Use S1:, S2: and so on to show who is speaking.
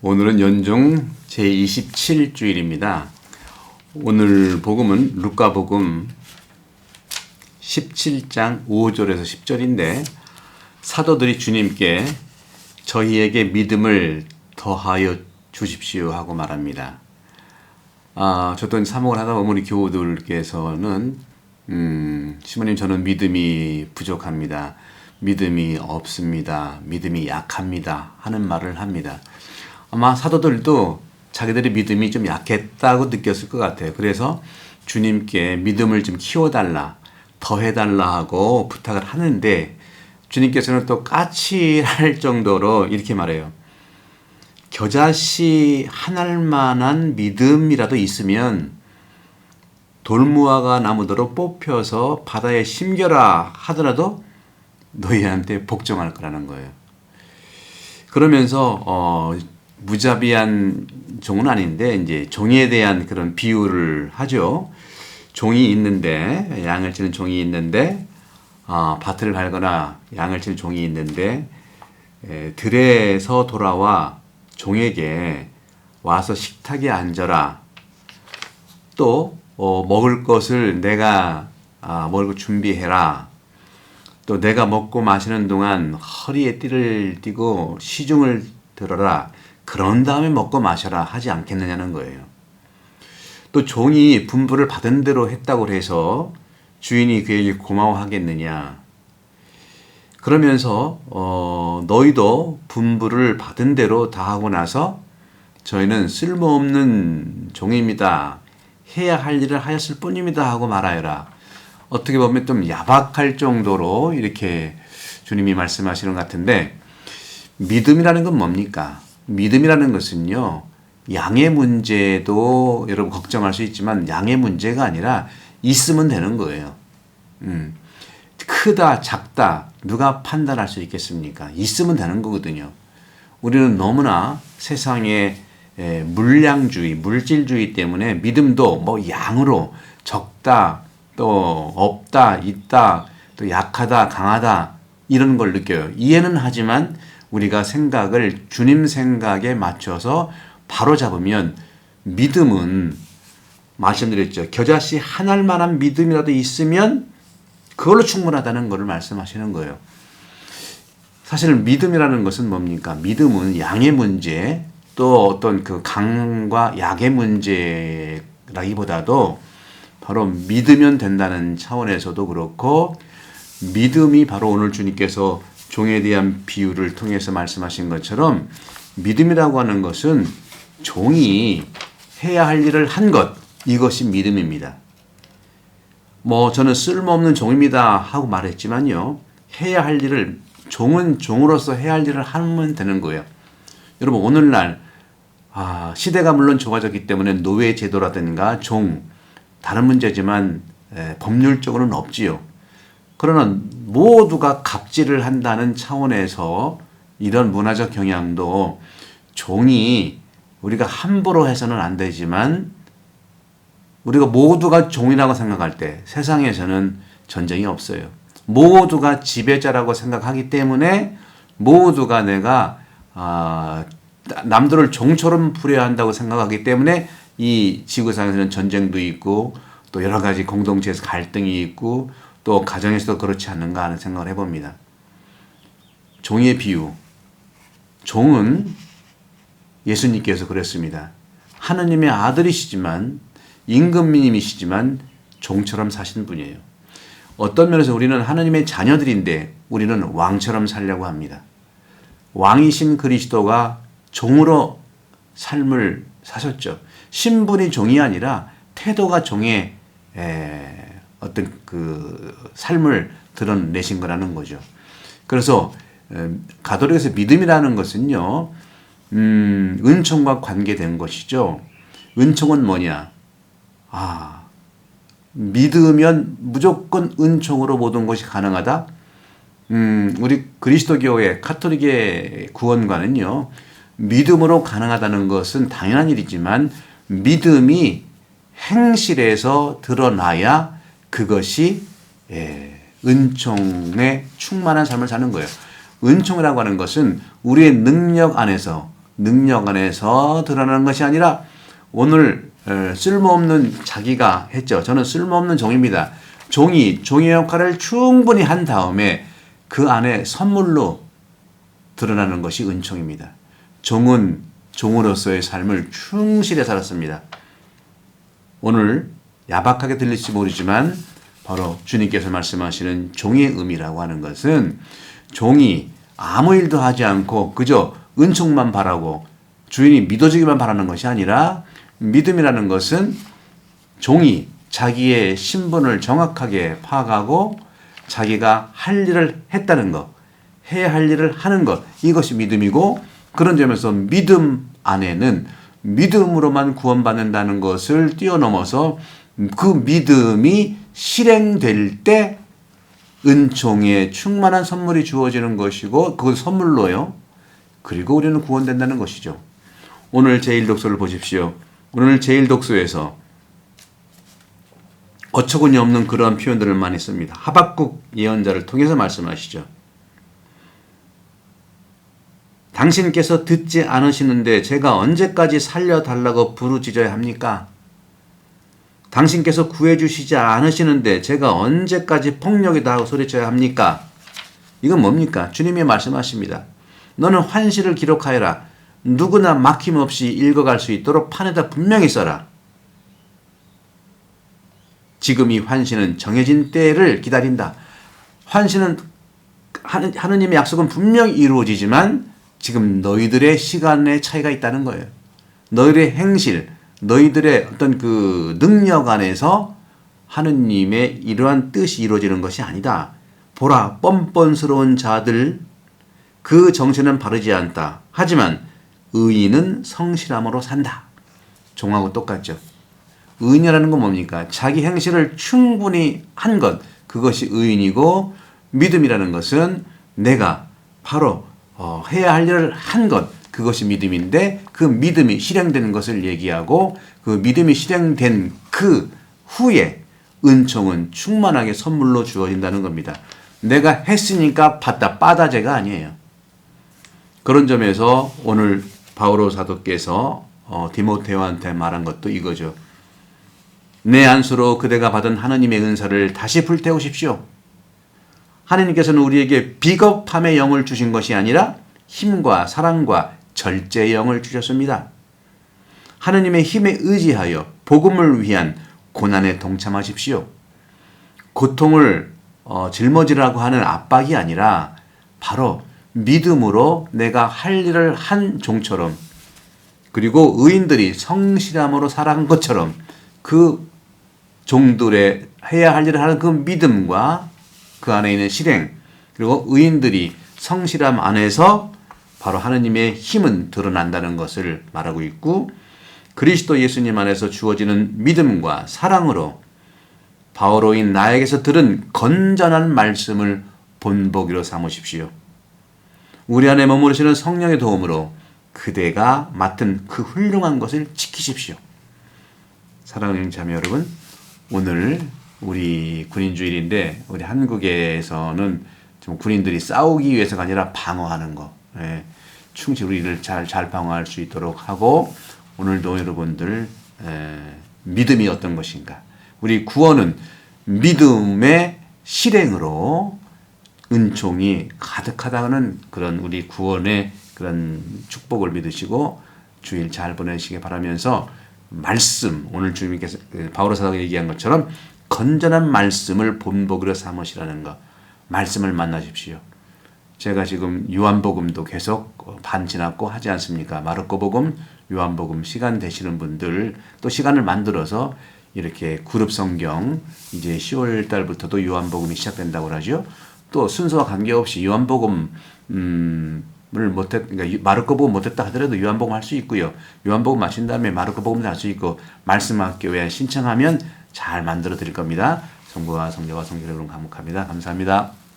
S1: 오늘은 연중 제27주일입니다. 오늘 복음은 루카복음 17장 5절에서 10절인데 사도들이 주님께 저희에게 믿음을 더하여 주십시오 하고 말합니다. 아, 저도 사목을 하다 보면 우리 교우들께서는 음, 시모님 저는 믿음이 부족합니다. 믿음이 없습니다. 믿음이 약합니다. 하는 말을 합니다. 아마 사도들도 자기들의 믿음이 좀 약했다고 느꼈을 것 같아요. 그래서 주님께 믿음을 좀 키워달라, 더해달라 하고 부탁을 하는데 주님께서는 또 까칠할 정도로 이렇게 말해요. 겨자씨 한 알만한 믿음이라도 있으면 돌무화가 나무도로 뽑혀서 바다에 심겨라 하더라도 너희한테 복종할 거라는 거예요. 그러면서 어, 무자비한 종은 아닌데 이제 종에 대한 그런 비유를 하죠. 종이 있는데 양을 치는 종이 있는데 어, 밭을 갈거나 양을 치는 종이 있는데 에, 들에서 돌아와 종에게 와서 식탁에 앉아라. 또 어, 먹을 것을 내가 아, 먹을 것 준비해라. 또 내가 먹고 마시는 동안 허리에 띠를 띠고 시중을 들어라. 그런 다음에 먹고 마셔라 하지 않겠느냐는 거예요. 또 종이 분부를 받은 대로 했다고 해서 주인이 그에게 고마워하겠느냐. 그러면서 어, 너희도 분부를 받은 대로 다 하고 나서 저희는 쓸모없는 종입니다. 해야 할 일을 하였을 뿐입니다 하고 말하여라. 어떻게 보면 좀 야박할 정도로 이렇게 주님이 말씀하시는 것 같은데 믿음이라는 건 뭡니까? 믿음이라는 것은요. 양의 문제도 여러분 걱정할 수 있지만 양의 문제가 아니라 있으면 되는 거예요. 음. 크다, 작다, 누가 판단할 수 있겠습니까? 있으면 되는 거거든요. 우리는 너무나 세상에 물량주의, 물질주의 때문에 믿음도 뭐 양으로 적다, 또 없다, 있다, 또 약하다, 강하다, 이런 걸 느껴요. 이해는 하지만 우리가 생각을 주님 생각에 맞춰서 바로 잡으면 믿음은 말씀드렸죠. 겨자씨 한 알만한 믿음이라도 있으면 그걸로 충분하다는 것을 말씀하시는 거예요. 사실 믿음이라는 것은 뭡니까? 믿음은 양의 문제 또 어떤 그 강과 약의 문제라기보다도 바로 믿으면 된다는 차원에서도 그렇고 믿음이 바로 오늘 주님께서 종에 대한 비유를 통해서 말씀하신 것처럼 믿음이라고 하는 것은 종이 해야 할 일을 한 것, 이것이 믿음입니다. 뭐 저는 쓸모없는 종입니다 하고 말했지만요. 해야 할 일을 종은 종으로서 해야 할 일을 하면 되는 거예요. 여러분 오늘날 아, 시대가 물론 좋아졌기 때문에 노예 제도라든가 종 다른 문제지만 에, 법률적으로는 없지요. 그러나 모두가 갑질을 한다는 차원에서 이런 문화적 경향도 종이 우리가 함부로 해서는 안 되지만 우리가 모두가 종이라고 생각할 때 세상에서는 전쟁이 없어요. 모두가 지배자라고 생각하기 때문에 모두가 내가 아, 남들을 종처럼 부려야 한다고 생각하기 때문에 이 지구상에서는 전쟁도 있고 또 여러 가지 공동체에서 갈등이 있고 또 가정에서도 그렇지 않는가 하는 생각을 해봅니다. 종의 비유. 종은 예수님께서 그랬습니다. 하느님의 아들이시지만 임금님이시지만 종처럼 사신 분이에요. 어떤 면에서 우리는 하느님의 자녀들인데 우리는 왕처럼 살려고 합니다. 왕이신 그리스도가 종으로 삶을 사셨죠. 신분이 종이 아니라 태도가 종의 어떤 그 삶을 드러내신 거라는 거죠. 그래서 가톨릭에서 믿음이라는 것은요, 음, 은총과 관계된 것이죠. 은총은 뭐냐? 아, 믿으면 무조건 은총으로 모든 것이 가능하다? 음, 우리 그리스도교의 카톨릭의 구원관은요, 믿음으로 가능하다는 것은 당연한 일이지만, 믿음이 행실에서 드러나야 그것이 예, 은총에 충만한 삶을 사는 거예요. 은총이라고 하는 것은 우리의 능력 안에서 능력 안에서 드러나는 것이 아니라 오늘 에, 쓸모없는 자기가 했죠. 저는 쓸모없는 종입니다. 종이 종의 역할을 충분히 한 다음에 그 안에 선물로 드러나는 것이 은총입니다. 종은 종으로서의 삶을 충실히 살았습니다. 오늘 야박하게 들릴지 모르지만 바로 주님께서 말씀하시는 종의 의미라고 하는 것은 종이 아무 일도 하지 않고 그저 은총만 바라고 주인이 믿어주기만 바라는 것이 아니라 믿음이라는 것은 종이 자기의 신분을 정확하게 파악하고 자기가 할 일을 했다는 것, 해야 할 일을 하는 것, 이것이 믿음이고 그런 점에서 믿음 안에는 믿음으로만 구원받는다는 것을 뛰어넘어서 그 믿음이 실행될 때 은총의 충만한 선물이 주어지는 것이고 그 선물로요. 그리고 우리는 구원된다는 것이죠. 오늘 제1독서를 보십시오. 오늘 제1독서에서 어처구니 없는 그러한 표현들을 많이 씁니다. 하박국 예언자를 통해서 말씀하시죠. 당신께서 듣지 않으시는데 제가 언제까지 살려달라고 부르짖어야 합니까? 당신께서 구해주시지 않으시는데 제가 언제까지 폭력이다 하고 소리쳐야 합니까? 이건 뭡니까? 주님이 말씀하십니다. 너는 환시를 기록하여라. 누구나 막힘없이 읽어갈 수 있도록 판에다 분명히 써라. 지금 이 환시는 정해진 때를 기다린다. 환시는 하느님의 약속은 분명히 이루어지지만 지금 너희들의 시간의 차이가 있다는 거예요. 너희들의 행실, 너희들의 어떤 그 능력 안에서 하느님의 이러한 뜻이 이루어지는 것이 아니다. 보라, 뻔뻔스러운 자들, 그 정신은 바르지 않다. 하지만 의인은 성실함으로 산다. 종하고 똑같죠. 의인이라는 건 뭡니까? 자기 행실을 충분히 한 것, 그것이 의인이고, 믿음이라는 것은 내가 바로 어, 해야 할 일을 한 것, 그것이 믿음인데 그 믿음이 실행되는 것을 얘기하고 그 믿음이 실행된 그 후에 은총은 충만하게 선물로 주어진다는 겁니다. 내가 했으니까 받다 빠다제가 아니에요. 그런 점에서 오늘 바오로 사도께서 어, 디모테오한테 말한 것도 이거죠. 내 안수로 그대가 받은 하나님의 은사를 다시 불태우십시오. 하나님께서는 우리에게 비겁함의 영을 주신 것이 아니라 힘과 사랑과 절제의 영을 주셨습니다. 하나님의 힘에 의지하여 복음을 위한 고난에 동참하십시오. 고통을 어, 짊어지라고 하는 압박이 아니라 바로 믿음으로 내가 할 일을 한 종처럼 그리고 의인들이 성실함으로 살아간 것처럼 그 종들의 해야 할 일을 하는 그 믿음과 그 안에 있는 실행 그리고 의인들이 성실함 안에서 바로 하느님의 힘은 드러난다는 것을 말하고 있고 그리스도 예수님 안에서 주어지는 믿음과 사랑으로 바오로인 나에게서 들은 건전한 말씀을 본보기로 삼으십시오. 우리 안에 머무르시는 성령의 도움으로 그대가 맡은 그 훌륭한 것을 지키십시오. 사랑하는 자매 여러분, 오늘 우리 군인주일인데 우리 한국에서는 좀 군인들이 싸우기 위해서가 아니라 방어하는 거, 예, 충실히 우리를 잘, 잘 방어할 수 있도록 하고 오늘도 여러분들 에, 믿음이 어떤 것인가? 우리 구원은 믿음의 실행으로 은총이 가득하다는 그런 우리 구원의 그런 축복을 믿으시고 주일 잘 보내시기 바라면서 말씀 오늘 주님께서 그 바오로 사도가 얘기한 것처럼 건전한 말씀을 본보기로 삼으시라는 것 말씀을 만나십시오. 제가 지금 요한복음도 계속 반 지났고 하지 않습니까? 마르코복음, 요한복음 시간 되시는 분들 또 시간을 만들어서 이렇게 그룹 성경 이제 10월 달부터도 요한복음이 시작된다고 하죠. 또 순서와 관계없이 요한복음 음, 을 못했, 그러니까 마르코복음 못했다 하더라도 요한복음 할 수 있고요. 요한복음 마친 다음에 마르코복음도 할 수 있고 말씀학교에 신청하면 잘 만들어 드릴 겁니다. 성부와 성자와 성령 여러분 감사합니다. 감사합니다.